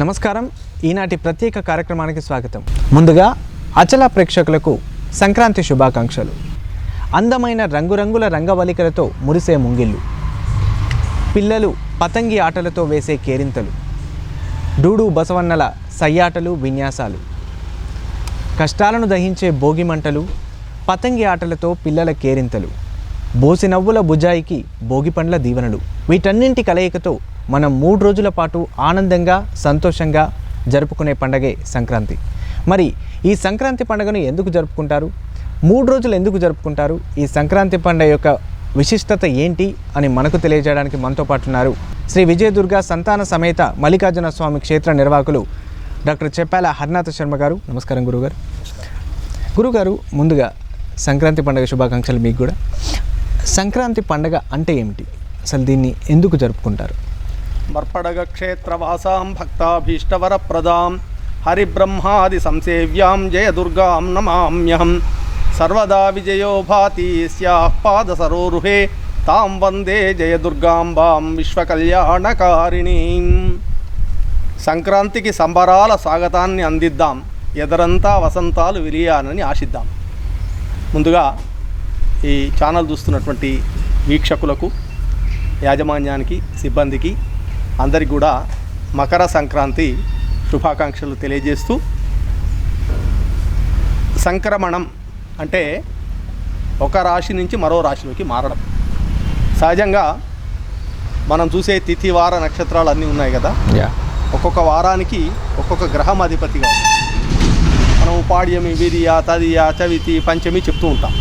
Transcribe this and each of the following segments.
నమస్కారం. ఈనాటి ప్రత్యేక కార్యక్రమానికి స్వాగతం. ముందుగా అచల ప్రేక్షకులకు సంక్రాంతి శుభాకాంక్షలు. అందమైన రంగురంగుల రంగవలికలతో మురిసే ముంగిళ్ళు. పిల్లలు పతంగి ఆటలతో వేసే కేరింతలు. డూడు బసవన్నల సయ్యాటలు విన్యాసాలు. కష్టాలను దహించే భోగి మంటలు పతంగి ఆటలతో పిల్లల కేరింతలు. బోసి నవ్వుల బుజాయికి భోగి పండ్ల దీవెనలు. వీటన్నింటి కలయికతో మనం మూడు రోజుల పాటు ఆనందంగా సంతోషంగా జరుపుకునే పండగే సంక్రాంతి. మరి ఈ సంక్రాంతి పండుగను ఎందుకు జరుపుకుంటారు? మూడు రోజులు ఎందుకు జరుపుకుంటారు? ఈ సంక్రాంతి పండుగ యొక్క విశిష్టత ఏంటి అని మనకు తెలియజేయడానికి మనతో పాటు ఉన్నారు శ్రీ విజయదుర్గ సంతాన సమేత మల్లికార్జున స్వామి క్షేత్ర నిర్వాహకులు డాక్టర్ చెప్పాల హరినాథ శర్మ గారు. నమస్కారం గురుగారు. గురుగారు ముందుగా సంక్రాంతి పండుగ శుభాకాంక్షలు మీకు కూడా. సంక్రాంతి పండుగ అంటే ఏమిటి? అసలు దీన్ని ఎందుకు జరుపుకుంటారు? మర్పడగక్షేత్రవాసాం భక్తాభీష్టవరప్రదాం హరిబ్రహ్మాది సంసేవ్యాం జయదుర్గాం నమామ్యహం సర్వదా విజయో భాతి స్యాః పాదసరోరుహే తాం వందే జయదుర్గాంబాం విశ్వకళ్యాణకారిణీం సంక్రాంతికి సంబరాల స్వాగతాన్ని అందిద్దాం ఎదరంతా వసంతాలు విరియానని ఆశిద్దాం। ముందుగా ఈ ఛానల్ చూస్తున్నటువంటి వీక్షకులకు యాజమాన్యానికి సిబ్బందికి అందరికి కూడా మకర సంక్రాంతి శుభాకాంక్షలు తెలియజేస్తూ సంక్రమణం అంటే ఒక రాశి నుంచి మరో రాశిలోకి మారడం. సహజంగా మనం చూసే తిథి వార నక్షత్రాలు అన్నీ ఉన్నాయి కదా? ఒక్కొక్క వారానికి ఒక్కొక్క గ్రహం అధిపతిగా మనం పాడ్యమి విరియ తదియ చవితి పంచమి చెప్తూ ఉంటాం.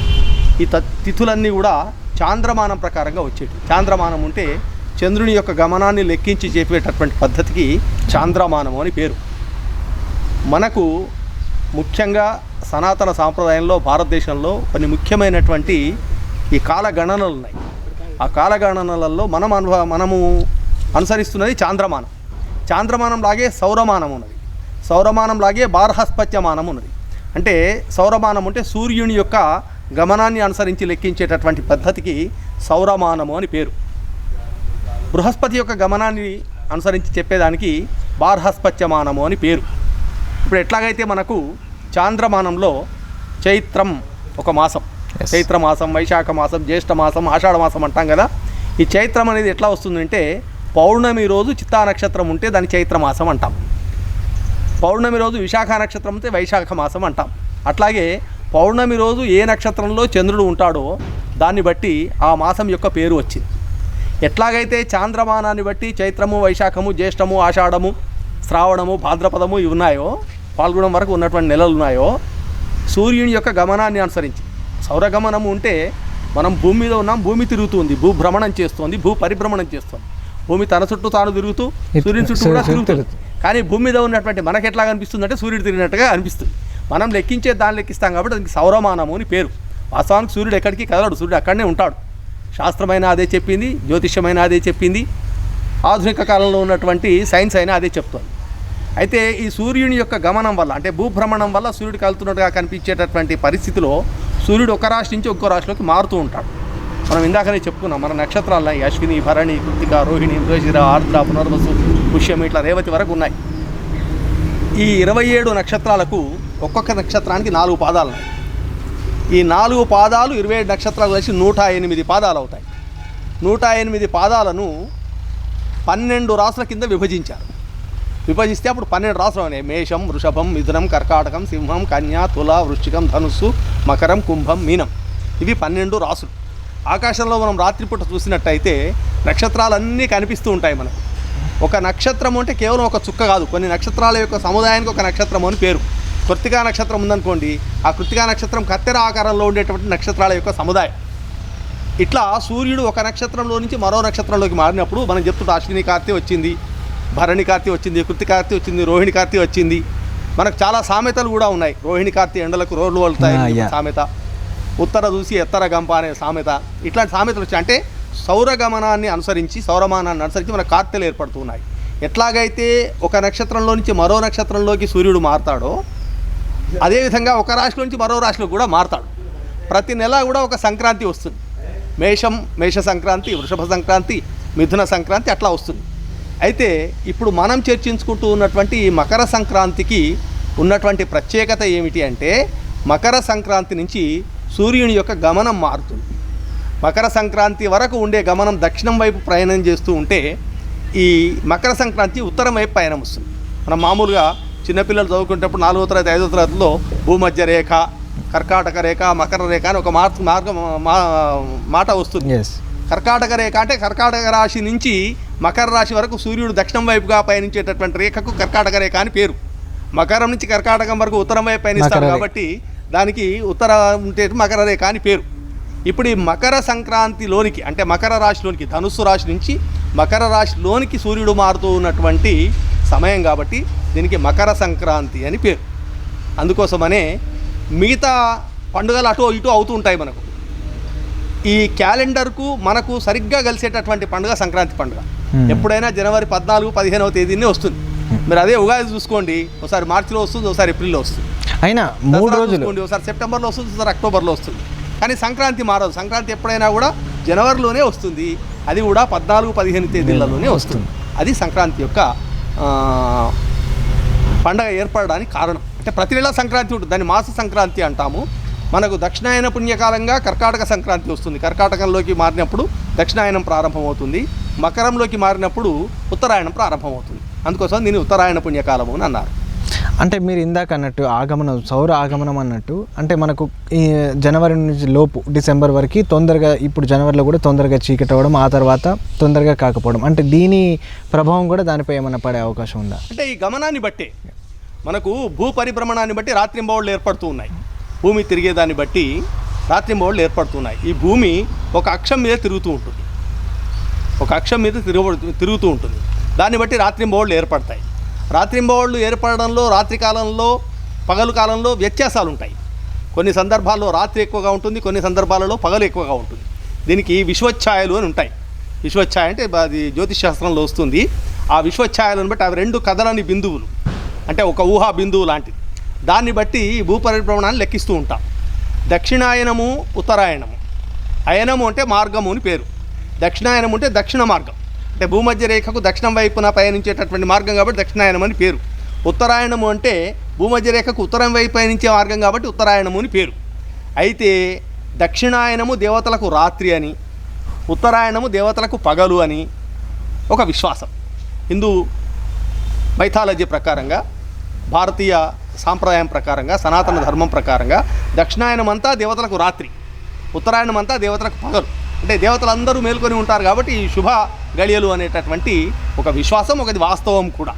ఈ తిథులన్నీ కూడా చాంద్రమానం ప్రకారంగా వచ్చేటి చాంద్రమానం ఉంటే చంద్రుని యొక్క గమనాన్ని లెక్కించి చెప్పేటటువంటి పద్ధతికి చాంద్రమానము అని పేరు. మనకు ముఖ్యంగా సనాతన సాంప్రదాయంలో భారతదేశంలో కొన్ని ముఖ్యమైనటువంటి ఈ కాలగణనలు ఉన్నాయి. ఆ కాలగణనలలో మనం అనుభవ మనము అనుసరిస్తున్నది చాంద్రమానం. చాంద్రమానం లాగే సౌరమానం ఉన్నది. సౌరమానం లాగే బార్హస్పత్యమానం ఉన్నది. అంటే సౌరమానం అంటే సూర్యుని యొక్క గమనాన్ని అనుసరించి లెక్కించేటటువంటి పద్ధతికి సౌరమానము అని పేరు. బృహస్పతి యొక్క గమనాన్ని అనుసరించి చెప్పేదానికి బార్హస్పత్యమానము అని పేరు. ఇప్పుడు ఎట్లాగైతే మనకు చాంద్రమానంలో చైత్రం ఒక మాసం. చైత్ర మాసం వైశాఖ మాసం జ్యేష్ఠ మాసం ఆషాఢ మాసం అంటాం కదా ఈ చైత్రం అనేది ఎట్లా వస్తుందంటే పౌర్ణమి రోజు చిత్తా నక్షత్రం ఉంటే దాన్ని చైత్ర మాసం అంటాం. పౌర్ణమి రోజు విశాఖ నక్షత్రం ఉంటే వైశాఖ మాసం అంటాం. అట్లాగే పౌర్ణమి రోజు ఏ నక్షత్రంలో చంద్రుడు ఉంటాడో దాన్ని బట్టి ఆ మాసం యొక్క పేరు వచ్చింది. ఎట్లాగైతే చాంద్రమానాన్ని బట్టి చైత్రము వైశాఖము జ్యేష్ఠము ఆషాఢము శ్రావణము భాద్రపదము ఇవి ఉన్నాయో పాల్గొనడం వరకు ఉన్నటువంటి నెలలు ఉన్నాయో సూర్యుని యొక్క గమనాన్ని అనుసరించి. సౌరగమనము ఉంటే మనం భూమి మీద ఉన్నాం భూమి తిరుగుతుంది భూ భ్రమణం చేస్తోంది భూ పరిభ్రమణం చేస్తోంది. భూమి తన చుట్టూ తాను తిరుగుతూ సూర్యుని చుట్టూ కూడా తిరుగుతుంది. కానీ భూమి మీద ఉన్నటువంటి మనకి ఎట్లా అనిపిస్తుంది అంటే సూర్యుడు తిరిగినట్టుగా అనిపిస్తుంది. మనం లెక్కించే దాన్ని లెక్కిస్తాం కాబట్టి దానికి సౌరమానము అని పేరు. వాస్తవానికి సూర్యుడు ఎక్కడికి కదలడు సూర్యుడు అక్కడనే ఉంటాడు. శాస్త్రమైన అదే చెప్పింది జ్యోతిష్యమైన అదే చెప్పింది ఆధునిక కాలంలో ఉన్నటువంటి సైన్స్ అయినా అదే చెప్తోంది. అయితే ఈ సూర్యుని యొక్క గమనం వల్ల అంటే భూభ్రమణం వల్ల సూర్యుడు కలుతున్నట్టుగా కనిపించేటటువంటి పరిస్థితిలో సూర్యుడు ఒక రాశి నుంచి ఒక్కో రాశిలోకి మారుతూ ఉంటాడు. మనం ఇందాకనే చెప్పుకున్నాం మన నక్షత్రాలు అశ్విని భరణి కృతిక రోహిణి మృగశిర ఆర్ద్ర పునర్వసు పుష్యం ఇట్లా రేవతి వరకు ఉన్నాయి. ఈ ఇరవై ఏడు నక్షత్రాలకు ఒక్కొక్క నక్షత్రానికి నాలుగు పాదాలు ఉన్నాయి. ఈ నాలుగు పాదాలు ఇరవై ఏడు నక్షత్రాలు కలిసి నూట ఎనిమిది పాదాలు అవుతాయి. నూట ఎనిమిది పాదాలను పన్నెండు రాసుల కింద విభజించారు. విభజిస్తే అప్పుడు పన్నెండు రాసులు ఉన్నాయి. మేషం వృషభం మిథునం కర్కాటకం సింహం కన్యా తుల వృశ్చికం ధనుస్సు మకరం కుంభం మీనం. ఇవి పన్నెండు రాసులు. ఆకాశంలో మనం రాత్రిపూట చూసినట్టయితే నక్షత్రాలన్నీ కనిపిస్తూ ఉంటాయి మనకు. ఒక నక్షత్రం అంటే కేవలం ఒక చుక్క కాదు. కొన్ని నక్షత్రాల యొక్క సముదాయానికి ఒక నక్షత్రం అని పేరు. కృత్తికా నక్షత్రం ఉందనుకోండి ఆ కృత్తికా నక్షత్రం కత్తెర ఆకారంలో ఉండేటువంటి నక్షత్రాల యొక్క సముదాయం. ఇట్లా సూర్యుడు ఒక నక్షత్రంలో నుంచి మరో నక్షత్రంలోకి మారినప్పుడు మనం చెప్తుంటే అశ్విని కార్తీ వచ్చింది భరణి కార్తీ వచ్చింది కృతి కార్తీ వచ్చింది రోహిణి కార్తీ వచ్చింది. మనకు చాలా సామెతలు కూడా ఉన్నాయి. రోహిణి కార్తీ ఎండలకు రోడ్లు వలుతాయి. సామెత. ఉత్తర చూసి ఎత్తర గంప అనే సామెత. ఇట్లాంటి సామెతలు వచ్చాయి. అంటే సౌరగమనాన్ని అనుసరించి సౌరమానాన్ని అనుసరించి మన కార్తెలు ఏర్పడుతున్నాయి ఎట్లాగైతే ఒక నక్షత్రంలో నుంచి మరో నక్షత్రంలోకి సూర్యుడు మారతాడో అదేవిధంగా ఒక రాశిలో నుంచి మరో రాశిలో కూడా మారతాడు. ప్రతి నెల కూడా ఒక సంక్రాంతి వస్తుంది. మేషం మేష సంక్రాంతి వృషభ సంక్రాంతి మిథున సంక్రాంతి అట్లా వస్తుంది. అయితే ఇప్పుడు మనం చర్చించుకుంటూ ఉన్నటువంటి ఈ మకర సంక్రాంతికి ఉన్నటువంటి ప్రత్యేకత ఏమిటి అంటే మకర సంక్రాంతి నుంచి సూర్యుని యొక్క గమనం మారుతుంది. మకర సంక్రాంతి వరకు ఉండే గమనం దక్షిణం వైపు ప్రయాణం చేస్తూ ఉంటే ఈ మకర సంక్రాంతి ఉత్తరం వైపు ప్రయాణం వస్తుంది. మనం మామూలుగా చిన్నపిల్లలు చదువుకునేటప్పుడు నాలుగో తరగతి ఐదో తరగతిలో భూమధ్య రేఖ కర్కాటక రేఖ మకర రేఖ అని ఒక మార్గ మార్గం మా- మాట వస్తుంది. కర్కాటక రేఖ అంటే కర్కాటక రాశి నుంచి మకర రాశి వరకు సూర్యుడు దక్షిణం వైపుగా పయనించేటటువంటి రేఖకు కర్కాటక రేఖ అని పేరు. మకరం నుంచి కర్కాటకం వరకు ఉత్తరం వైపు రేఖ. కాబట్టి దానికి ఉత్తర ఉంటే మకర రేఖ అని పేరు. ఇప్పుడు ఈ మకర సంక్రాంతిలోనికి అంటే మకర రాశిలోనికి ధనుస్సు రాశి నుంచి మకర రాశిలోనికి సూర్యుడు మారుతూ ఉన్నటువంటి సమయం కాబట్టి దీనికి మకర సంక్రాంతి అని పేరు. అందుకోసమనే మిగతా పండుగలు అటు ఇటు అవుతూ ఉంటాయి మనకు. ఈ క్యాలెండర్కు మనకు సరిగ్గా కలిసేటటువంటి పండుగ సంక్రాంతి పండుగ. ఎప్పుడైనా జనవరి పద్నాలుగు పదిహేనవ తేదీనే వస్తుంది. మీరు అదే ఉగాది చూసుకోండి. ఒకసారి మార్చిలో వస్తుంది ఒకసారి ఏప్రిల్లో వస్తుంది. అయినా మూడు రోజులు ఒకసారి సెప్టెంబర్లో వస్తుంది ఒకసారి అక్టోబర్లో వస్తుంది. కానీ సంక్రాంతి మారదు. సంక్రాంతి ఎప్పుడైనా కూడా జనవరిలోనే వస్తుంది. అది కూడా పద్నాలుగు పదిహేను తేదీలలోనే వస్తుంది. అది సంక్రాంతి యొక్క పండగ ఏర్పడడానికి కారణం. అంటే ప్రతి నెల సంక్రాంతి ఉంటుంది. దాన్ని మాస సంక్రాంతి అంటాము. మనకు దక్షిణాయన పుణ్యకాలంగా కర్కాటక సంక్రాంతి వస్తుంది. కర్కాటకంలోకి మారినప్పుడు దక్షిణాయనం ప్రారంభమవుతుంది. మకరంలోకి మారినప్పుడు ఉత్తరాయణం ప్రారంభమవుతుంది. అందుకోసం దీన్ని ఉత్తరాయణ పుణ్యకాలము అని అన్నారు. అంటే మీరు ఇందాక అన్నట్టు ఆగమనం సౌర ఆగమనం అన్నట్టు అంటే మనకు ఈ జనవరి నుంచి లోపు డిసెంబర్ వరకు తొందరగా ఇప్పుడు జనవరిలో కూడా తొందరగా చీకటి అవ్వడం ఆ తర్వాత తొందరగా కాకపోవడం. అంటే దీని ప్రభావం కూడా దానిపై ఏమైనా పడే అవకాశం ఉందా? అంటే ఈ గమనాన్ని బట్టే మనకు భూ పరిభ్రమణాన్ని బట్టి రాత్రింబవళ్ళు ఏర్పడుతూ ఉన్నాయి. భూమి తిరిగేదాన్ని బట్టి రాత్రింబవళ్ళు ఏర్పడుతున్నాయి. ఈ భూమి ఒక అక్షం మీద తిరుగుతూ ఉంటుంది. ఒక అక్షం మీద తిరుగు తిరుగుతూ ఉంటుంది. దాన్ని బట్టి రాత్రింబవళ్ళు ఏర్పడతాయి. రాత్రింబవళ్ళు ఏర్పడడంలో రాత్రి కాలంలో పగలు కాలంలో వ్యత్యాసాలు ఉంటాయి కొన్ని సందర్భాల్లో రాత్రి ఎక్కువగా ఉంటుంది కొన్ని సందర్భాలలో పగలు ఎక్కువగా ఉంటుంది. దీనికి విశ్వఛాయలు అని ఉంటాయి. విశ్వఛాయ అంటే అది జ్యోతిష్ శాస్త్రంలో వస్తుంది. ఆ విశ్వఛాయలను బట్టి అవి రెండు కదలని బిందువులు. అంటే ఒక ఊహా బిందువు లాంటిది. దాన్ని బట్టి ఈ భూపరిభ్రమణాన్ని లెక్కిస్తూ ఉంటాం. దక్షిణాయనము ఉత్తరాయణము అయనము అంటే మార్గము అని పేరు. దక్షిణాయనం అంటే దక్షిణ మార్గం. అంటే భూమధ్య రేఖకు దక్షిణం వైపున పయనించేటటువంటి మార్గం కాబట్టి దక్షిణాయనం అని పేరు. ఉత్తరాయణము అంటే భూమధ్య రేఖకు ఉత్తరం వైపు పయనించే మార్గం కాబట్టి ఉత్తరాయణము అని పేరు. అయితే దక్షిణాయనము దేవతలకు రాత్రి అని ఉత్తరాయణము దేవతలకు పగలు అని ఒక విశ్వాసం. హిందూ మైథాలజీ ప్రకారంగా భారతీయ సాంప్రదాయం ప్రకారంగా సనాతన ధర్మం ప్రకారంగా దక్షిణాయనం అంతా దేవతలకు రాత్రి ఉత్తరాయణం అంతా దేవతలకు పగలు. అంటే దేవతలందరూ మేల్కొని ఉంటారు కాబట్టి ఈ శుభ గడియలు అనేటటువంటి ఒక విశ్వాసం ఒకది వాస్తవం కూడా.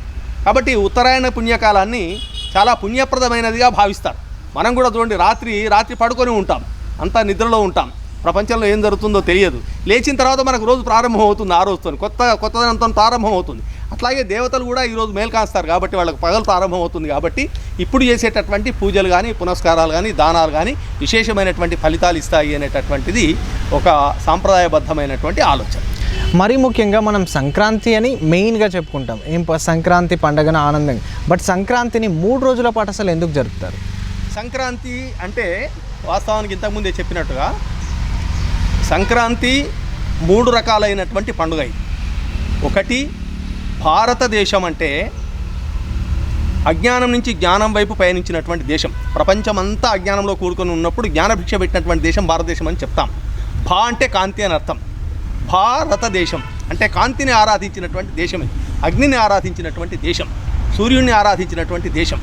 కాబట్టి ఉత్తరాయణ పుణ్యకాలాన్ని చాలా పుణ్యప్రదమైనదిగా భావిస్తారు. మనం కూడా చూడండి రాత్రి రాత్రి పడుకొని ఉంటాం. అంతా నిద్రలో ఉంటాం. ప్రపంచంలో ఏం జరుగుతుందో తెలియదు. లేచిన తర్వాత మనకు రోజు ప్రారంభం అవుతుంది ఆ రోజుతో కొత్త కొత్తదనంతో ప్రారంభం అవుతుంది. అట్లాగే దేవతలు కూడా ఈరోజు మేల్కాస్తారు కాబట్టి వాళ్ళకి పగలు ప్రారంభం అవుతుంది కాబట్టి ఇప్పుడు చేసేటటువంటి పూజలు కానీ పునస్కారాలు కానీ దానాలు కానీ విశేషమైనటువంటి ఫలితాలు ఇస్తాయి అనేటటువంటిది ఒక సాంప్రదాయబద్ధమైనటువంటి ఆలోచన. మరీ ముఖ్యంగా మనం సంక్రాంతి అని మెయిన్గా చెప్పుకుంటాం. ఏం ప- సంక్రాంతి పండగన ఆనందంగా బట్ సంక్రాంతిని మూడు రోజుల పాటు అసలు ఎందుకు జరుపుతారు? సంక్రాంతి అంటే వాస్తవానికి ఇంతకుముందే చెప్పినట్టుగా సంక్రాంతి మూడు రకాలైనటువంటి పండుగ ఇది. ఒకటి భారతదేశం అంటే అజ్ఞానం నుంచి జ్ఞానం వైపు పయనించినటువంటి దేశం. ప్రపంచమంతా అజ్ఞానంలో కూడుకొని ఉన్నప్పుడు జ్ఞానభిక్ష పెట్టినటువంటి దేశం భారతదేశం అని చెప్తాం. భా అంటే కాంతి అని అర్థం. భారతదేశం. అంటే కాంతిని ఆరాధించినటువంటి దేశం ఇది. అగ్నిని ఆరాధించినటువంటి దేశం. సూర్యుడిని ఆరాధించినటువంటి దేశం.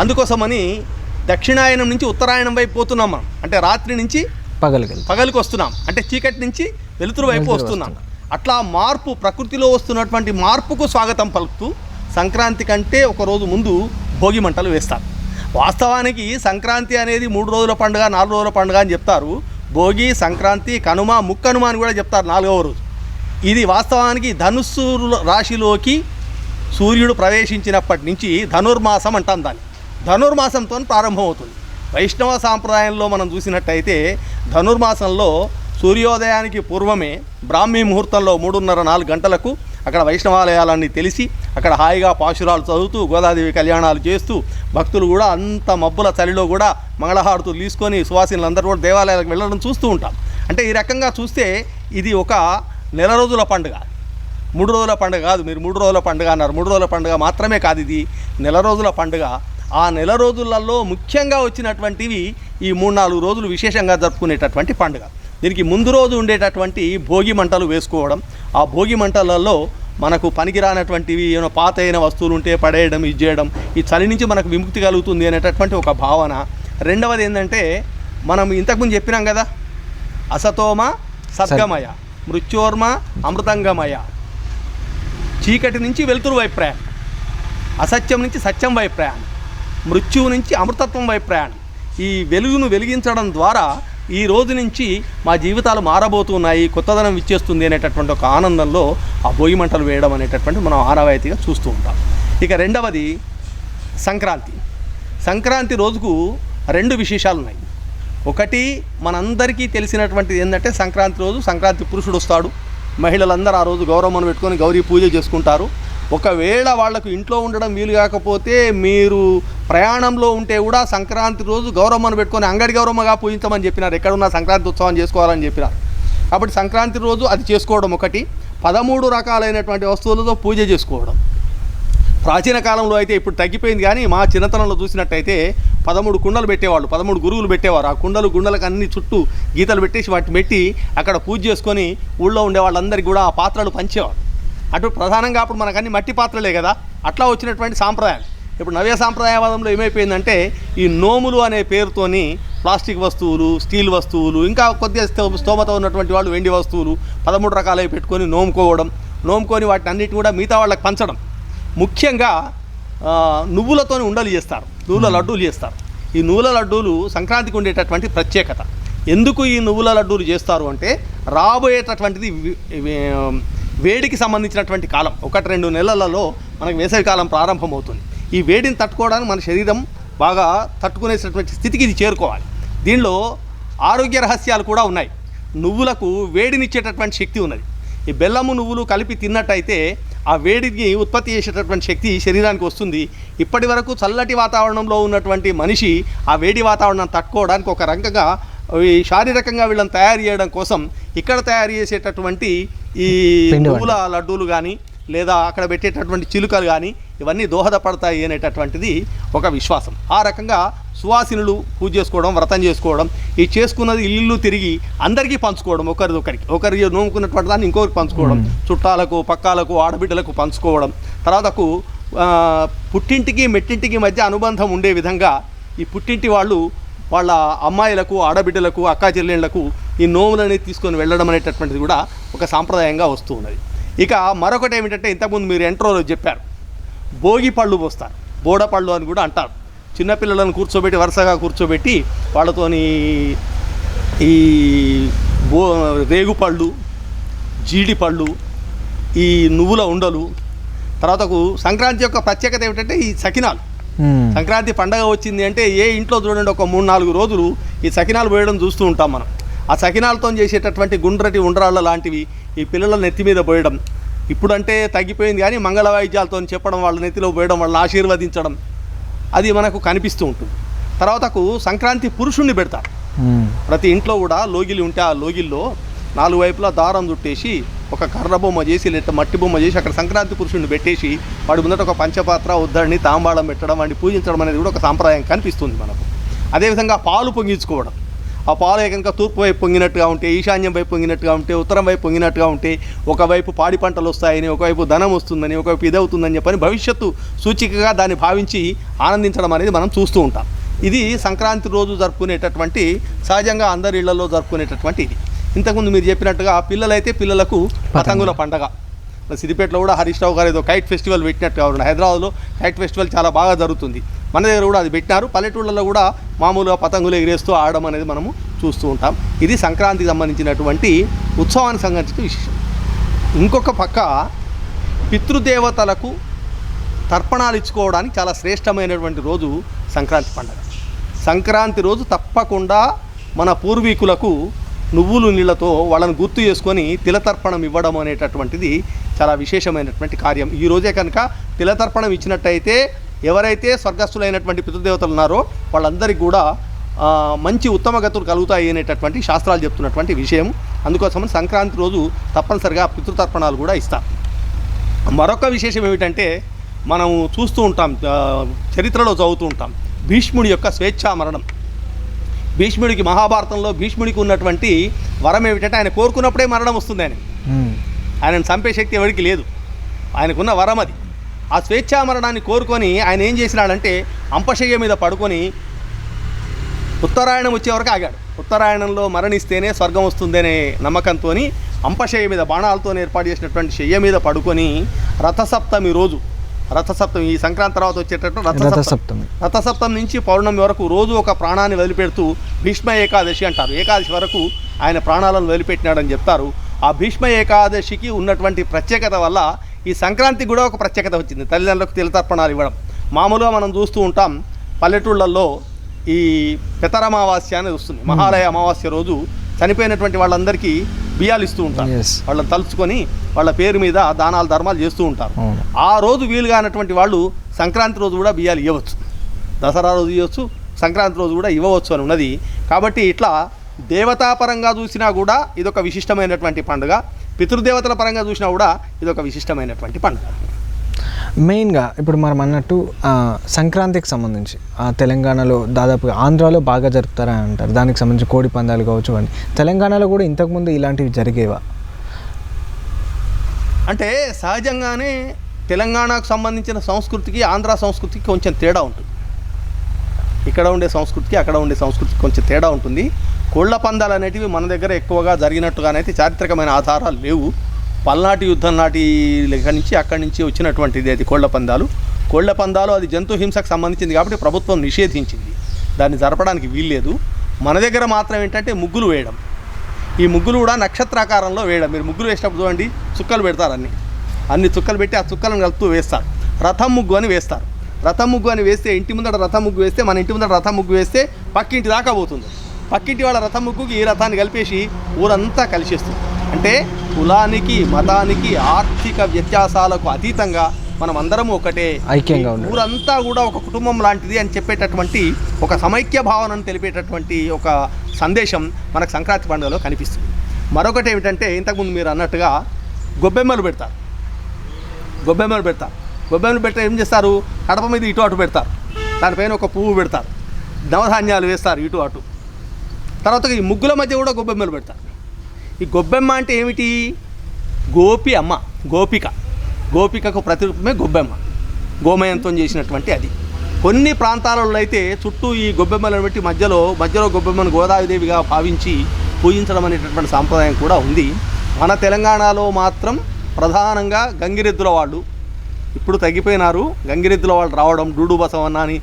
అందుకోసమని దక్షిణాయనం నుంచి ఉత్తరాయణం వైపు పోతున్నాం మనం. అంటే రాత్రి నుంచి పగలగలి పగలికి వస్తున్నాం. అంటే చీకటి నుంచి వెలుతురు వైపు వస్తున్నాం. అట్లా మార్పు ప్రకృతిలో వస్తున్నటువంటి మార్పుకు స్వాగతం పలుకుతూ సంక్రాంతి కంటే ఒక రోజు ముందు భోగి మంటలు వేస్తారు. వాస్తవానికి సంక్రాంతి అనేది మూడు రోజుల పండుగ నాలుగు రోజుల పండుగ అని చెప్తారు. భోగి సంక్రాంతి కనుమ ముక్కనుమ అని కూడా చెప్తారు నాలుగవ రోజు. ఇది వాస్తవానికి ధనుస్సు రాశిలోకి సూర్యుడు ప్రవేశించినప్పటి నుంచి ధనుర్మాసం అంటాం దాన్ని. ధనుర్మాసంతో ప్రారంభమవుతుంది. వైష్ణవ సాంప్రదాయంలో మనం చూసినట్టయితే ధనుర్మాసంలో సూర్యోదయానికి పూర్వమే బ్రాహ్మీ ముహూర్తంలో మూడున్నర నాలుగు గంటలకు అక్కడ వైష్ణవాలయాలన్నీ తెలిసి అక్కడ హాయిగా పాశురాలు చదువుతూ గోదాదేవి కళ్యాణాలు చేస్తూ భక్తులు కూడా అంత మబ్బుల చలిలో కూడా మంగళహారతులు తీసుకొని సువాసినులు అందరూ కూడా దేవాలయాలకు వెళ్ళడం చూస్తూ ఉంటాం. అంటే ఈ రకంగా చూస్తే ఇది ఒక నెల రోజుల పండుగ. మూడు రోజుల పండుగ కాదు మీరు మూడు రోజుల పండుగ అన్నారు. మూడు రోజుల పండుగ మాత్రమే కాదు ఇది. నెల రోజుల పండుగ. ఆ నెల రోజులలో ముఖ్యంగా వచ్చినటువంటివి ఈ మూడు నాలుగు రోజులు విశేషంగా జరుపుకునేటటువంటి పండుగ. దీనికి ముందు రోజు ఉండేటటువంటి భోగి మంటలు వేసుకోవడం ఆ భోగి మంటలలో మనకు పనికిరానటువంటివి ఏమైనా పాత అయిన వస్తువులు ఉంటే పడేయడం ఇది చేయడం ఈ చలి నుంచి మనకు విముక్తి కలుగుతుంది అనేటటువంటి ఒక భావన. రెండవది ఏంటంటే మనం ఇంతకుముందు చెప్పినాం కదా అసతోమ సద్గమయ మృత్యోర్మ అమృతంగమయ. చీకటి నుంచి వెలుతురు వైపు ప్రయాణం. అసత్యం నుంచి సత్యం వైపు ప్రయాణం. మృత్యువు నుంచి అమృతత్వం వైపు ప్రయాణం. ఈ వెలుగును వెలిగించడం ద్వారా ఈ రోజు నుంచి మా జీవితాలు మారబోతున్నాయి కొత్తదనం ఇచ్చేస్తుంది అనేటటువంటి ఒక ఆనందంలో ఆ భోగి మంటలు వేయడం అనేటటువంటి మనం ఆనవాయితీగా చూస్తూ ఉంటాం. ఇక రెండవది సంక్రాంతి. సంక్రాంతి రోజుకు రెండు విశేషాలు ఉన్నాయి. ఒకటి మనందరికీ తెలిసినటువంటిది ఏంటంటే సంక్రాంతి రోజు సంక్రాంతి పురుషుడు వస్తాడు. మహిళలందరూ ఆ రోజు గౌరవం పెట్టుకొని గౌరీ పూజ చేసుకుంటారు. ఒకవేళ వాళ్ళకు ఇంట్లో ఉండడం వీలు కాకపోతే మీరు ప్రయాణంలో ఉంటే కూడా సంక్రాంతి రోజు గౌరమ్మను పెట్టుకొని అంగడి గౌరమ్మగా పూజించమని చెప్పినారు. ఎక్కడున్నా సంక్రాంతి ఉత్సవం చేసుకోవాలని చెప్పినారు. కాబట్టి సంక్రాంతి రోజు అది చేసుకోవడం ఒకటి. పదమూడు రకాలైనటువంటి వస్తువులతో పూజ చేసుకోవడం. ప్రాచీన కాలంలో అయితే ఇప్పుడు తగ్గిపోయింది కానీ మా చిన్నతనంలో చూసినట్టయితే పదమూడు కుండలు పెట్టేవాళ్ళు పదమూడు గురువులు పెట్టేవారు. ఆ కుండలు గుండలకు అన్ని చుట్టూ గీతలు పెట్టేసి వాటిని పెట్టి అక్కడ పూజ చేసుకొని ఊళ్ళో ఉండే వాళ్ళందరికీ కూడా ఆ పాత్రలు పంచేవాళ్ళు. అటు ప్రధానంగా అప్పుడు మనకు అన్ని మట్టి పాత్రలే కదా. అట్లా వచ్చినటువంటి సాంప్రదాయాలు ఇప్పుడు నవ్య సాంప్రదాయవాదంలో ఏమైపోయిందంటే ఈ నోములు అనే పేరుతోని ప్లాస్టిక్ వస్తువులు స్టీల్ వస్తువులు ఇంకా కొద్దిగా స్తోమత ఉన్నటువంటి వాళ్ళు వెండి వస్తువులు పదమూడు రకాలవి పెట్టుకొని నోముకోవడం నోముకొని వాటిని అన్నిటిని కూడా మిగతా వాళ్ళకి పంచడం. ముఖ్యంగా ఆ, నువ్వులతోని ఉండలు చేస్తారు. నువ్వుల లడ్డూలు చేస్తారు. ఈ నువ్వుల లడ్డూలు సంక్రాంతికి ఉండేటటువంటి ప్రత్యేకత. ఎందుకు ఈ నువ్వుల లడ్డూలు చేస్తారు అంటే రాబోయేటటువంటిది వేడికి సంబంధించినటువంటి కాలం ఒకటి రెండు నెలలలో మనకు వేసవికాలం ప్రారంభమవుతుంది. ఈ వేడిని తట్టుకోవడానికి మన శరీరం బాగా తట్టుకునేటటువంటి స్థితికి ఇది చేరుకోవాలి. దీనిలో ఆరోగ్య రహస్యాలు కూడా ఉన్నాయి. నువ్వులకు వేడినిచ్చేటటువంటి శక్తి ఉన్నది. ఈ బెల్లము నువ్వులు కలిపి తిన్నట్టయితే ఆ వేడికి ఉత్పత్తి చేసేటటువంటి శక్తి శరీరానికి వస్తుంది. ఇప్పటి వరకు చల్లటి వాతావరణంలో ఉన్నటువంటి మనిషి ఆ వేడి వాతావరణం తట్టుకోవడానికి ఒక రకంగా ఈ శారీరకంగా వీళ్ళని తయారు చేయడం కోసం ఇక్కడ తయారు చేసేటటువంటి ఈ పిండి నువ్వుల లడ్డూలు కానీ లేదా అక్కడ పెట్టేటటువంటి చిలుకలు కానీ ఇవన్నీ దోహదపడతాయి అనేటటువంటిది ఒక విశ్వాసం. ఆ రకంగా సువాసినులు పూజ చేసుకోవడం వ్రతం చేసుకోవడం ఈ చేసుకున్నది ఇల్లు తిరిగి అందరికీ పంచుకోవడం ఒకరిది ఒకరికి ఒకరి నోముకున్నటువంటి దాన్ని ఇంకొకరికి పంచుకోవడం చుట్టాలకు పక్కాలకు ఆడబిడ్డలకు పంచుకోవడం. తర్వాతకు పుట్టింటికి మెట్టింటికి మధ్య అనుబంధం ఉండే విధంగా ఈ పుట్టింటి వాళ్ళు వాళ్ళ అమ్మాయిలకు ఆడబిడ్డలకు అక్కా చెల్లెళ్ళకు ఈ నోములని తీసుకొని వెళ్ళడం అనేటటువంటిది కూడా ఒక సాంప్రదాయంగా వస్తూ ఉన్నది. ఇక మరొకటి ఏమిటంటే ఇంతకుముందు మీరు ఎంట్రోలో చెప్పారు భోగి పళ్ళు పోస్తారు. బోడపళ్ళు అని కూడా అంటారు. చిన్నపిల్లలను కూర్చోబెట్టి వరుసగా కూర్చోబెట్టి వాళ్ళతోని ఈ బో రేగుపళ్ళు జీడిపళ్ళు ఈ నువ్వుల ఉండలు. తర్వాతకు సంక్రాంతి యొక్క ప్రత్యేకత ఏమిటంటే ఈ సకినాలు. సంక్రాంతి పండగ వచ్చింది అంటే ఏ ఇంట్లో చూడండి ఒక మూడు నాలుగు రోజులు ఈ సకినాలు పోయడం చూస్తూ ఉంటాం మనం. ఆ సకినాలతో చేసేటటువంటి గుండ్రటి ఉండ్రాళ్ళ లాంటివి ఈ పిల్లల నెత్తి మీద పోయడం. ఇప్పుడంటే తగ్గిపోయింది కానీ మంగళ వాయిద్యాలతో చెప్పడం వాళ్ళ నెత్తిలో పోయడం వాళ్ళని ఆశీర్వదించడం అది మనకు కనిపిస్తూ ఉంటుంది. తర్వాతకు సంక్రాంతి పురుషుణ్ణి పెడతారు. మ్మ్. ప్రతి ఇంట్లో కూడా లోగిలి ఉంటే ఆ లోగిల్లో నాలుగు వైపులా దారం చుట్టేసి ఒక కర్ర బొమ్మ చేసి లేదా మట్టి బొమ్మ చేసి అక్కడ సంక్రాంతి పురుషుడిని పెట్టేసి వాడి ముందట ఒక పంచపాత్ర ఉద్దడిని తాంబాళం పెట్టడం వాడిని పూజించడం అనేది కూడా ఒక సాంప్రదాయం కనిపిస్తుంది మనకు. అదేవిధంగా పాలు పొంగించుకోవడం. ఆ పాలు కనుక తూర్పు వైపు పొంగినట్టుగా ఉంటే ఈశాన్యం వైపు పొంగినట్టుగా ఉంటే ఉత్తరం వైపు పొంగినట్టుగా ఉంటే ఒకవైపు పాడి పంటలు వస్తాయని ఒకవైపు ధనం వస్తుందని ఒకవైపు ఇది అవుతుందని చెప్పని భవిష్యత్తు సూచికగా దాన్ని భావించి ఆనందించడం అనేది మనం చూస్తూ ఉంటాం. ఇది సంక్రాంతి రోజు జరుపుకునేటటువంటి సహజంగా అందరి ఇళ్ళలో జరుపుకునేటటువంటి ఇది. ఇంతకుముందు మీరు చెప్పినట్టుగా పిల్లలైతే పిల్లలకు పతంగుల. పండగ. సిద్దిపేటలో కూడా హరీష్ రావు గారు ఏదో కైట్ ఫెస్టివల్ పెట్టినట్టుగా ఉన్నాయి హైదరాబాద్లో కైట్ ఫెస్టివల్ చాలా బాగా జరుగుతుంది. మన దగ్గర కూడా అది పెట్టినారు. పల్లెటూళ్ళలో కూడా మామూలుగా పతంగులు ఎగిరేస్తూ ఆడడం అనేది మనము చూస్తూ ఉంటాం. ఇది సంక్రాంతికి సంబంధించినటువంటి ఉత్సవానికి సంబంధించిన విశేషం. ఇంకొక పక్క పితృదేవతలకు తర్పణాలు ఇచ్చుకోవడానికి చాలా శ్రేష్టమైనటువంటి రోజు సంక్రాంతి పండుగ. సంక్రాంతి రోజు తప్పకుండా మన పూర్వీకులకు నువ్వులు నీళ్ళతో వాళ్ళని గుర్తు చేసుకొని తిలతర్పణం ఇవ్వడం అనేటటువంటిది చాలా విశేషమైనటువంటి కార్యం. ఈ రోజే కనుక తిలతర్పణం ఇచ్చినట్టయితే ఎవరైతే స్వర్గస్థులైనటువంటి పితృదేవతలు ఉన్నారో వాళ్ళందరికీ కూడా మంచి ఉత్తమ గతులు కలుగుతాయి అనేటటువంటి శాస్త్రాలు చెప్తున్నటువంటి విషయం. అందుకోసం సంక్రాంతి రోజు తప్పనిసరిగా పితృతర్పణాలు కూడా ఇస్తారు మరొక విశేషం ఏమిటంటే మనం చూస్తూ ఉంటాం చరిత్రలో చదువుతూ ఉంటాం. భీష్ముడి యొక్క స్వేచ్ఛా మరణం. భీష్ముడికి మహాభారతంలో భీష్ముడికి ఉన్నటువంటి వరం ఏమిటంటే ఆయన కోరుకున్నప్పుడే మరణం వస్తుంది ఆయన. ఆయనను చంపే శక్తి ఎవరికి లేదు. ఆయనకున్న వరం అది. ఆ స్వేచ్ఛా మరణాన్ని కోరుకొని ఆయన ఏం చేసినాడంటే అంపశయ్య మీద పడుకొని ఉత్తరాయణం వచ్చే వరకు ఆగాడు. ఉత్తరాయణంలో మరణిస్తేనే స్వర్గం వస్తుందనే నమ్మకంతో అంపశయ్య మీద బాణాలతో ఏర్పాటు చేసినటువంటి శయ్య మీద పడుకొని రథసప్తమి రోజు రథసప్తమి ఈ సంక్రాంతి తర్వాత వచ్చేటట్టు రథసప్తమి. రథసప్తమి నుంచి పౌర్ణమి వరకు రోజు ఒక ప్రాణాన్ని వదిలిపెడుతూ భీష్మ ఏకాదశి అంటారు. ఏకాదశి వరకు ఆయన ప్రాణాలను వదిలిపెట్టినాడని చెప్తారు. ఆ భీష్మ ఏకాదశికి ఉన్నటువంటి ప్రత్యేకత వల్ల ఈ సంక్రాంతికి కూడా ఒక ప్రత్యేకత వచ్చింది. తల్లిదండ్రులకు తిలతర్పణాలు ఇవ్వడం. మామూలుగా మనం చూస్తూ ఉంటాం పల్లెటూళ్ళల్లో ఈ పితరమావాస్య అనేది వస్తుంది. మహాలయ అమావాస్య రోజు చనిపోయినటువంటి వాళ్ళందరికీ బియ్యాలు ఇస్తూ ఉంటారు. వాళ్ళని తలుచుకొని వాళ్ళ పేరు మీద దానాలు ధర్మాలు చేస్తూ ఉంటారు. ఆ రోజు వీలు కానటువంటి వాళ్ళు సంక్రాంతి రోజు కూడా బియ్యాలు ఇవ్వచ్చు. దసరా రోజు ఇవ్వచ్చు సంక్రాంతి రోజు కూడా ఇవ్వవచ్చు అని ఉన్నది. కాబట్టి ఇట్లా దేవతాపరంగా చూసినా కూడా ఇదొక విశిష్టమైనటువంటి పండుగ. పితృదేవతల పరంగా చూసినా కూడా ఇదొక విశిష్టమైనటువంటి పండుగ. మెయిన్గా ఇప్పుడు మనం అన్నట్టు సంక్రాంతికి సంబంధించి ఆ, తెలంగాణలో దాదాపుగా ఆంధ్రాలో బాగా జరుపుతారని అంటారు. దానికి సంబంధించి కోడి పందాలు కావచ్చు అని తెలంగాణలో కూడా ఇంతకుముందు ఇలాంటివి జరిగేవా? అంటే సహజంగానే తెలంగాణకు సంబంధించిన సంస్కృతికి ఆంధ్ర సంస్కృతికి కొంచెం తేడా ఉంటుంది. ఇక్కడ ఉండే సంస్కృతికి అక్కడ ఉండే సంస్కృతికి కొంచెం తేడా ఉంటుంది. కోళ్ళ పందాలు అనేటివి మన దగ్గర ఎక్కువగా జరిగినట్టుగానైతే చారిత్రకమైన ఆధారాలు లేవు. పల్నాటి యుద్ధం నాటి లెక్క నుంచి అక్కడి నుంచి వచ్చినటువంటిది అది కోళ్ళ పందాలు. కోళ్ళ పందాలు అది జంతు హింసకు సంబంధించింది కాబట్టి ప్రభుత్వం నిషేధించింది. దాన్ని జరపడానికి వీల్లేదు. మన దగ్గర మాత్రం ఏంటంటే ముగ్గులు వేయడం. ఈ ముగ్గులు కూడా నక్షత్రాకారంలో వేయడం. మీరు ముగ్గులు వేసినప్పుడు చూడండి చుక్కలు పెడతారు అన్ని. అన్ని చుక్కలు పెట్టి ఆ చుక్కలను కలుపుతూ వేస్తారు. రథం ముగ్గు అని వేస్తారు. రథం ముగ్గు అని వేస్తే ఇంటి ముందర రథం ముగ్గు వేస్తే మన ఇంటి ముందర రథం ముగ్గు వేస్తే పక్కింటి దాకా పోతుంది. పక్కింటి వాళ్ళ రథం ముగ్గుకి ఈ రథాన్ని కలిపేసి ఊరంతా కలిసేస్తుంది. అంటే కులానికి మతానికి ఆర్థిక వ్యత్యాసాలకు అతీతంగా మనం అందరం ఒకటే. ఐక్యంగా. ఊరంతా కూడా ఒక కుటుంబం లాంటిది అని చెప్పేటటువంటి ఒక సమైక్య భావనను తెలిపేటటువంటి ఒక సందేశం మనకు సంక్రాంతి పండుగలో కనిపిస్తుంది. మరొకటి ఏమిటంటే ఇంతకుముందు మీరు అన్నట్టుగా గొబ్బెమ్మలు పెడతారు. గొబ్బెమ్మలు పెడతారు. గొబ్బెమ్మలు పెడితే ఏం చేస్తారు? కడప మీద ఇటు అటు పెడతారు. దానిపైన ఒక పువ్వు పెడతారు. నవధాన్యాలు వేస్తారు ఇటు అటు. తర్వాత ఈ ముగ్గుల మధ్య కూడా గొబ్బెమ్మలు పెడతారు. ఈ గొబ్బెమ్మ అంటే ఏమిటి? గోపి అమ్మ గోపిక. గోపికకు ప్రతిరూపమే గొబ్బెమ్మ. గోమయంతో చేసినటువంటి అది. కొన్ని ప్రాంతాలలో అయితే చుట్టూ ఈ గొబ్బెమ్మలను పెట్టి మధ్యలో మధ్యలో గొబ్బెమ్మను గోదావరిదేవిగా భావించి పూజించడం అనేటటువంటి సాంప్రదాయం కూడా ఉంది. మన తెలంగాణలో మాత్రం ప్రధానంగా గంగిరెద్దుల వాళ్ళు ఇప్పుడు తగ్గిపోయినారు. గంగిరెద్దుల వాళ్ళు రావడం డూడు బసవన్న అని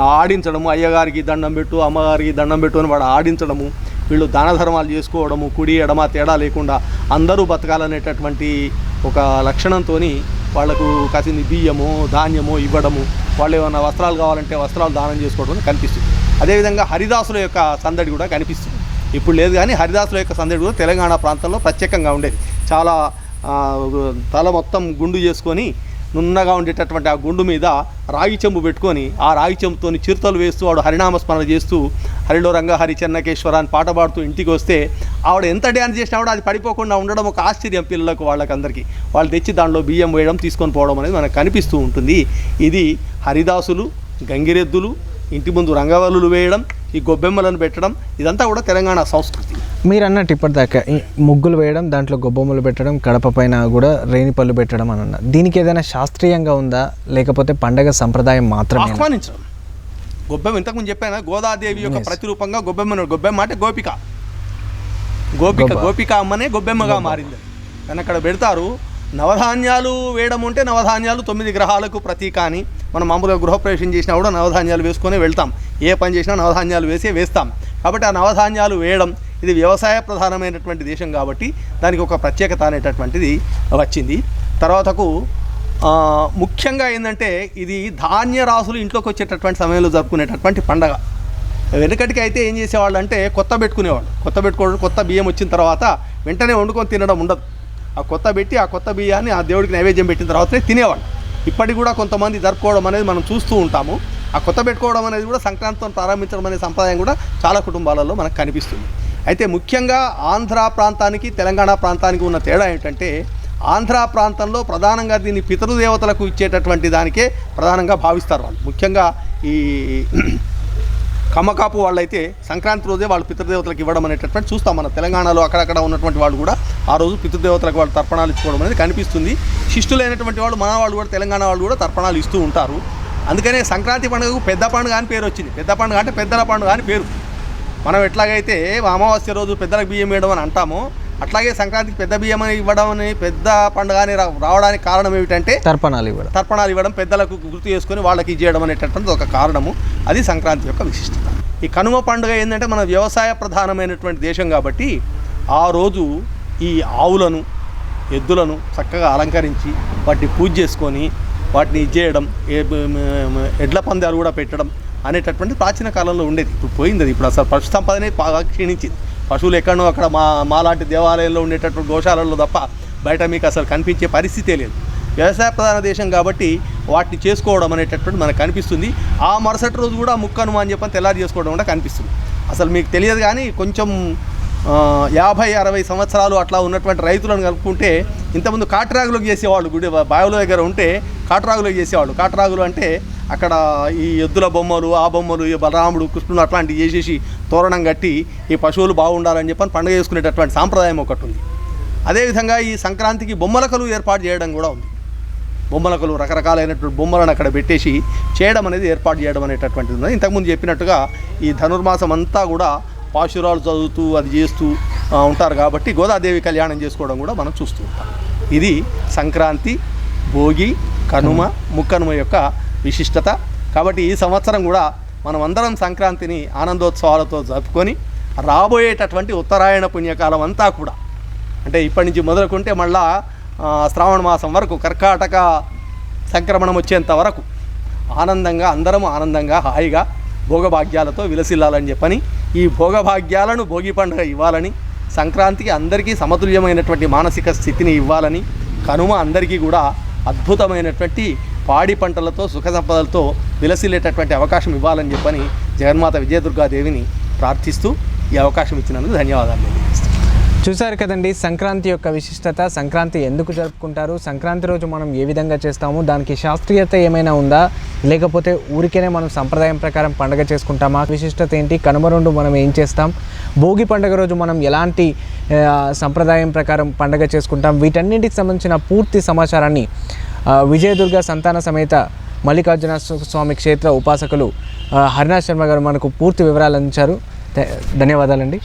ఆడించడము అయ్యగారికి దండం పెట్టు అమ్మగారికి దండం పెట్టు అని వాడు ఆడించడము. వీళ్ళు దాన ధర్మాలు చేసుకోవడము కుడి ఎడమ తేడా లేకుండా అందరూ బతకాలనేటటువంటి ఒక లక్షణంతో వాళ్ళకు కాసింది బియ్యము ధాన్యము ఇవ్వడము వాళ్ళు ఏమైనా వస్త్రాలు కావాలంటే వస్త్రాలు దానం చేసుకోవడం కనిపిస్తుంది. అదేవిధంగా హరిదాసుల యొక్క సందడి కూడా కనిపిస్తుంది. ఇప్పుడు లేదు కానీ హరిదాసుల యొక్క సందడి కూడా తెలంగాణ ప్రాంతంలో ప్రత్యేకంగా ఉండేది. చాలా తల మొత్తం గుండు చేసుకొని నున్నగా ఉండేటటువంటి ఆ గుండు మీద రాగి చెంబు పెట్టుకొని ఆ రాగి చెంబుతో చిరుతలు వేస్తూ వాడు హరినామ స్మరణ చేస్తూ హరిలో రంగ హరి చెన్నకేశ్వర అని పాట పాడుతూ ఇంటికి వస్తే ఆవిడ ఎంత డ్యాన్స్ చేసినా కూడా అది పడిపోకుండా ఉండడం ఒక ఆశ్చర్యం పిల్లలకు వాళ్ళకందరికీ. వాళ్ళు తెచ్చి దానిలో బియ్యం వేయడం తీసుకొని పోవడం అనేది మనకు కనిపిస్తూ ఉంటుంది. ఇది హరిదాసులు గంగిరెద్దులు ఇంటి ముందు రంగవల్లులు వేయడం ఈ గొబ్బెమ్మలను పెట్టడం ఇదంతా కూడా తెలంగాణ సంస్కృతి. మీరు అన్నట్టు ఇప్పటిదాకా ముగ్గులు వేయడం దాంట్లో గొబ్బొమ్మలు పెట్టడం గడప పైన కూడా రేణిపళ్ళు పెట్టడం అని అన్నారు దీనికి ఏదైనా శాస్త్రీయంగా ఉందా? లేకపోతే పండగ సంప్రదాయం మాత్రమే ఆహ్వానించడం. గొబ్బెమ్మ ఇంతకుముందు చెప్పాను గోదాదేవి యొక్క. ప్రతిరూపంగా గొబ్బెమ్మ గొబ్బెమ్మ అంటే గోపిక. గోపిక. గోపిక అమ్మనే గొబ్బెమ్మగా మారింది. కానీ అక్కడ పెడతారు నవధాన్యాలు వేయడం ఉంటే నవధాన్యాలు తొమ్మిది గ్రహాలకు ప్రతీక అని. మనం మామూలుగా గృహప్రవేశం చేసినా కూడా నవధాన్యాలు వేసుకొని వెళ్తాం. ఏ పని చేసినా నవధాన్యాలు వేసే వేస్తాం. కాబట్టి ఆ నవధాన్యాలు వేయడం ఇది వ్యవసాయ ప్రధానమైనటువంటి దేశం కాబట్టి దానికి ఒక ప్రత్యేకత అనేటటువంటిది వచ్చింది. తర్వాతకు ముఖ్యంగా ఏంటంటే ఇది ధాన్య రాసులు ఇంట్లోకి వచ్చేటటువంటి సమయంలో జరుపుకునేటటువంటి పండగ. వెనుకటికి అయితే ఏం చేసేవాళ్ళు అంటే కొత్త పెట్టుకునేవాళ్ళు. కొత్త పెట్టుకోవడం కొత్త బియ్యం వచ్చిన తర్వాత వెంటనే వండుకొని తినడం ఉండదు. ఆ కొత్త పెట్టి ఆ కొత్త బియ్యాన్ని ఆ దేవుడికి నైవేద్యం పెట్టిన తర్వాతనే తినేవాళ్ళు. ఇప్పటికి కూడా కొంతమంది జరుపుకోవడం అనేది మనం చూస్తూ ఉంటాము. ఆ కొత్త పెట్టుకోవడం అనేది కూడా సంక్రాంతితో ప్రారంభించడం అనే సంప్రదాయం కూడా చాలా కుటుంబాలలో మనకు కనిపిస్తుంది. అయితే ముఖ్యంగా ఆంధ్ర ప్రాంతానికి తెలంగాణ ప్రాంతానికి ఉన్న తేడా ఏంటంటే ఆంధ్ర ప్రాంతంలో ప్రధానంగా దీన్ని పితృదేవతలకు ఇచ్చేటటువంటి దానికే ప్రధానంగా భావిస్తారు వాళ్ళు. ముఖ్యంగా ఈ కమ్మకాపు వాళ్ళైతే సంక్రాంతి రోజే వాళ్ళు పితృదేవతలకు ఇవ్వడం అనేటటువంటి చూస్తాం మన. తెలంగాణలో అక్కడక్కడ ఉన్నటువంటి వాళ్ళు కూడా ఆ రోజు పితృదేవతలకు వాళ్ళు తర్పణాలు ఇచ్చుకోవడం అనేది కనిపిస్తుంది. శిష్టులైనటువంటి వాళ్ళు మన వాళ్ళు కూడా తెలంగాణ వాళ్ళు కూడా తర్పణాలు ఇస్తూ ఉంటారు. అందుకనే సంక్రాంతి పండుగకు పెద్ద పండుగ అని పేరు వచ్చింది. పెద్ద పండుగ అంటే పెద్దల పండుగ అని పేరు. మనం ఎట్లాగైతే అమావాస్య రోజు పెద్దలకు బియ్యం వేయడం అని అంటామో అట్లాగే సంక్రాంతికి పెద్ద బియ్యం ఇవ్వడం అని పెద్ద పండుగ అని రావడానికి కారణం ఏమిటంటే తర్పణాలు ఇవ్వడం. తర్పణాలు ఇవ్వడం పెద్దలకు గుర్తు చేసుకొని వాళ్ళకి ఇచ్చేయడం అనేటటువంటి ఒక కారణము. అది సంక్రాంతి యొక్క విశిష్టత. ఈ కనుమ పండుగ ఏంటంటే మన వ్యవసాయ ప్రధానమైనటువంటి దేశం కాబట్టి ఆ రోజు ఈ ఆవులను ఎద్దులను చక్కగా అలంకరించి వాటిని పూజ చేసుకొని వాటిని ఇచ్చేయడం ఎడ్ల పందాలు కూడా పెట్టడం అనేటటువంటి ప్రాచీన కాలంలో ఉండేది. ఇప్పుడు పోయింది అది. ఇప్పుడు అసలు పశు సంపదనే బాగా క్షీణించింది. పశువులు ఎక్కడో అక్కడ మా మాలాంటి దేవాలయంలో ఉండేటటువంటి గోశాలల్లో తప్ప బయట మీకు అసలు కనిపించే పరిస్థితే లేదు. వ్యవసాయ ప్రధాన దేశం కాబట్టి వాటిని చేసుకోవడం అనేటటువంటి మనకు కనిపిస్తుంది. ఆ మరుసటి రోజు కూడా ముక్కను అని చెప్పని తెల్లారి చేసుకోవడం కూడా కనిపిస్తుంది. అసలు మీకు తెలియదు కానీ కొంచెం యాభై అరవై సంవత్సరాలు అట్లా ఉన్నటువంటి రైతులను కలుపుకుంటే ఇంతకుముందు కాట్రాగులకు చేసేవాళ్ళు. గుడి బావిలో దగ్గర ఉంటే కాట్రాగులకు చేసేవాళ్ళు. కాట్రాగులు అంటే అక్కడ ఈ ఎద్దుల బొమ్మలు ఆ బొమ్మలు ఈ బలరాముడు కృష్ణుడు అట్లాంటివి చేసేసి తోరణం కట్టి ఈ పశువులు బాగుండాలని చెప్పని పండుగ చేసుకునేటటువంటి సాంప్రదాయం ఒకటి ఉంది. అదేవిధంగా ఈ సంక్రాంతికి బొమ్మలకలు ఏర్పాటు చేయడం కూడా ఉంది. బొమ్మలకలు రకరకాలైనటువంటి బొమ్మలను అక్కడ పెట్టేసి చేయడం అనేది ఏర్పాటు చేయడం అనేటటువంటిది ఉంది ఇంతకుముందు చెప్పినట్టుగా ఈ ధనుర్మాసం అంతా కూడా పాశురాలు చదువుతూ అది చేస్తూ ఉంటారు కాబట్టి గోదాదేవి కళ్యాణం చేసుకోవడం కూడా మనం చూస్తూ ఉంటాం. ఇది సంక్రాంతి భోగి కనుమ ముక్కనుమ యొక్క విశిష్టత. కాబట్టి ఈ సంవత్సరం కూడా మనం అందరం సంక్రాంతిని ఆనందోత్సవాలతో జరుపుకొని రాబోయేటటువంటి ఉత్తరాయణ పుణ్యకాలం అంతా కూడా. అంటే ఇప్పటి నుంచి మొదలుకుంటే మళ్ళా శ్రావణ మాసం వరకు కర్కాటక సంక్రమణం వచ్చేంత వరకు ఆనందంగా అందరం ఆనందంగా హాయిగా భోగభాగ్యాలతో విలసిల్లాలని చెప్పని ఈ భోగభాగ్యాలను భోగి పండుగ ఇవ్వాలని సంక్రాంతికి అందరికీ సమతుల్యమైనటువంటి మానసిక స్థితిని ఇవ్వాలని కనుమ అందరికీ కూడా అద్భుతమైనటువంటి పాడి పంటలతో సుఖ సంపదలతో విలసిల్లేటటువంటి అవకాశం ఇవ్వాలని చెప్పని జగన్మాత విజయదుర్గాదేవిని ప్రార్థిస్తూ ఈ అవకాశం ఇచ్చినందుకు ధన్యవాదాలు చూసారు కదండి సంక్రాంతి యొక్క విశిష్టత సంక్రాంతి ఎందుకు జరుపుకుంటారు సంక్రాంతి రోజు మనం ఏ విధంగా చేస్తాము దానికి శాస్త్రీయత ఏమైనా ఉందా లేకపోతే ఊరికేనే మనం సంప్రదాయం ప్రకారం పండగ చేసుకుంటామా విశిష్టత ఏంటి కనుమ రెండు మనం ఏం చేస్తాం భోగి పండుగ రోజు మనం ఎలాంటి సంప్రదాయం ప్రకారం పండగ చేసుకుంటాం వీటన్నింటికి సంబంధించిన పూర్తి సమాచారాన్ని విజయదుర్గ సంతాన సమేత మల్లికార్జున స్వామి క్షేత్ర ఉపాసకులు ఆ, హరినాథ్ శర్మ గారు మనకు పూర్తి వివరాలు అందించారు. ధన్యవాదాలండి.